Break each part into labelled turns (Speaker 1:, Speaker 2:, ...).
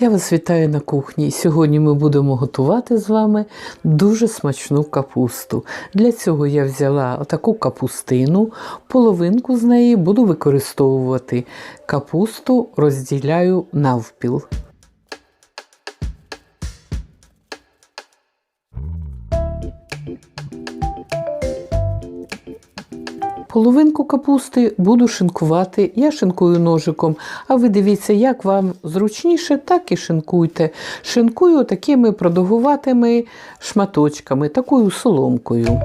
Speaker 1: Я вас вітаю на кухні. Сьогодні ми будемо готувати з вами дуже смачну капусту. Для цього я взяла таку капустину, половинку з неї буду використовувати. Капусту розділяю навпіл. Половинку капусти буду шинкувати. Я шинкую ножиком, а ви дивіться, як вам зручніше, так і шинкуйте. Шинкую такими продовгуватими шматочками, такою соломкою.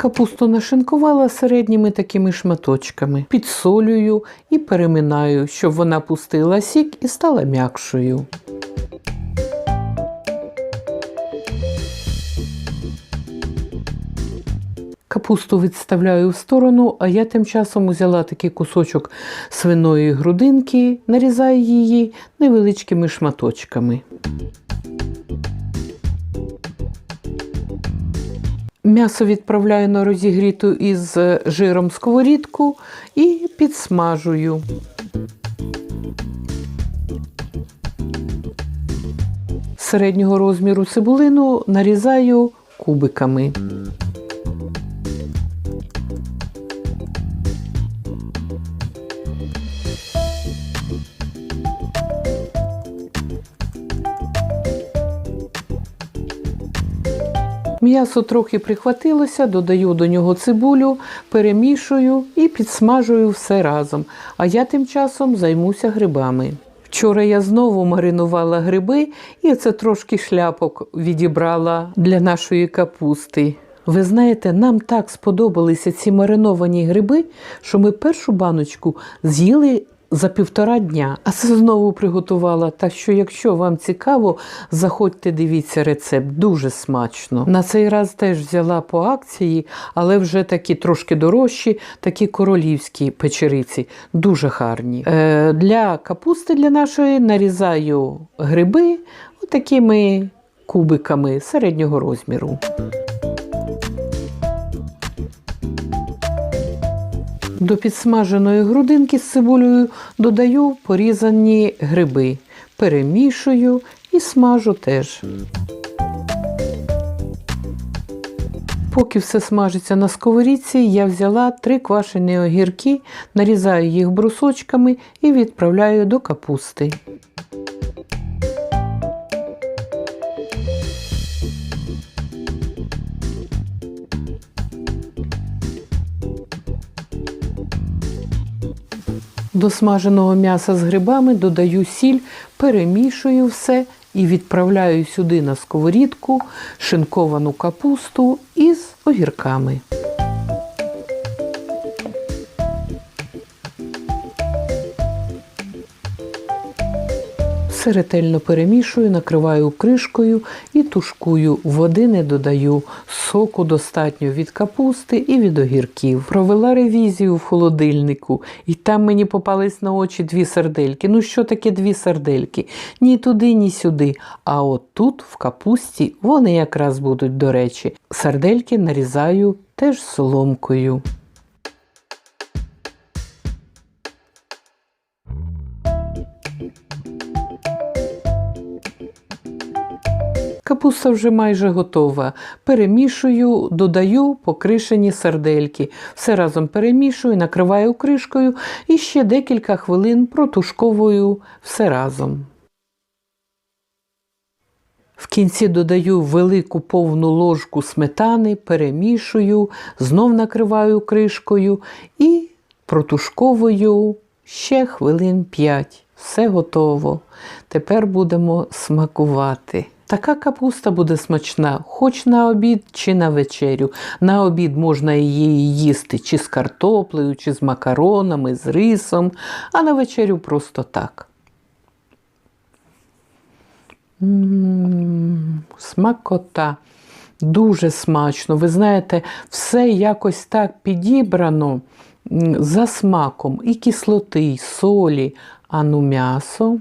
Speaker 1: Капусту нашинкувала середніми такими шматочками, підсолюю і переминаю, щоб вона пустила сік і стала м'якшою. Капусту відставляю в сторону, а я тим часом взяла такий кусочок свиної грудинки, нарізаю її невеличкими шматочками. М'ясо відправляю на розігріту із жиром сковорідку і підсмажую. Середнього розміру цибулину нарізаю кубиками. М'ясо трохи прихватилося, додаю до нього цибулю, перемішую і підсмажую все разом. А я тим часом займуся грибами. Вчора я знову маринувала гриби і це трошки шляпок відібрала для нашої капусти. Ви знаєте, нам так сподобалися ці мариновані гриби, що ми першу баночку з'їли за півтора дня, а це знову приготувала. Так що, якщо вам цікаво, заходьте, дивіться рецепт, дуже смачно. На цей раз теж взяла по акції, але вже такі трошки дорожчі, такі королівські печериці, дуже гарні. Е, для капусти для нашої нарізаю гриби такими кубиками середнього розміру. До підсмаженої грудинки з цибулею додаю порізані гриби, перемішую і смажу теж. Поки все смажиться на сковорідці, я взяла три квашені огірки, нарізаю їх брусочками і відправляю до капусти. До смаженого м'яса з грибами додаю сіль, перемішую все і відправляю сюди на сковорідку шинковану капусту із огірками. Все ретельно перемішую, накриваю кришкою і тушкую. Води не додаю, соку достатньо від капусти і від огірків. Провела ревізію в холодильнику, і там мені попались на очі дві сардельки. Ну що таке дві сардельки? Ні туди, ні сюди. А от тут, в капусті, вони якраз будуть до речі. Сардельки нарізаю теж соломкою. Капуста вже майже готова. Перемішую, додаю покришені сардельки. Все разом перемішую, накриваю кришкою і ще декілька хвилин протушковую все разом. В кінці додаю велику повну ложку сметани, перемішую, знов накриваю кришкою і протушковую ще хвилин 5. Все готово. Тепер будемо смакувати. Така капуста буде смачна, хоч на обід чи на вечерю. На обід можна її їсти чи з картоплею, чи з макаронами, з рисом, а на вечерю просто так. М-м-м, смакота. Дуже смачно. Ви знаєте, все якось так підібрано за смаком і кислоти, і солі, а ну м'ясо.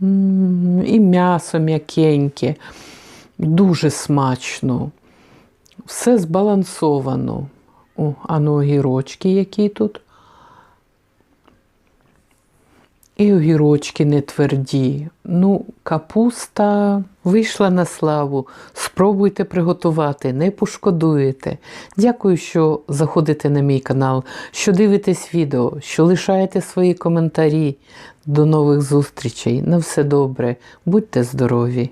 Speaker 1: І м'ясо м'якеньке, дуже смачно. Все збалансовано. О, а ну огірочки які тут. І огірочки не тверді. Ну, капуста вийшла на славу. Спробуйте приготувати, не пошкодуєте. Дякую, що заходите на мій канал, що дивитесь відео, що лишаєте свої коментарі. До нових зустрічей. На все добре. Будьте здорові!